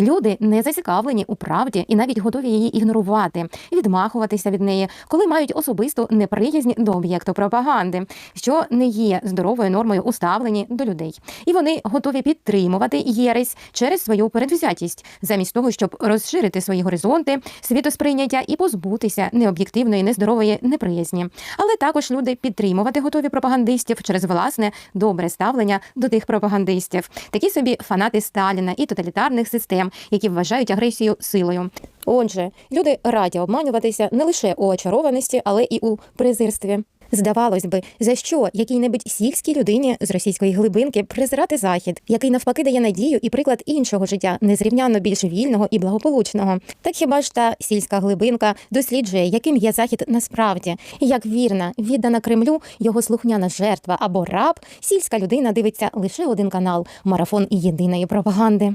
Люди не зацікавлені у правді і навіть готові її ігнорувати, відмахуватися від неї, коли мають особисту неприязнь до об'єкту пропаганди, що не є здоровою нормою у ставленні до людей. І вони готові підтримувати єресь через свою передвзятість, замість того, щоб розширити свої горизонти, світосприйняття і позбутися необ'єктивної, нездорової неприязні. Але також люди підтримувати готові пропагандистів через власне добре ставлення до тих пропагандистів, такі собі фанати Сталіна і тоталітарних систем, які вважають агресію силою. Отже, люди раді обманюватися не лише у очарованості, але і у презирстві. Здавалось би, за що якій-небудь сільській людині з російської глибинки презирати захід, який навпаки дає надію і приклад іншого життя, незрівнянно більш вільного і благополучного. Так хіба ж та сільська глибинка досліджує, яким є захід насправді, як вірна, віддана Кремлю, його слухняна жертва або раб, сільська людина дивиться лише один канал марафон єдиної пропаганди.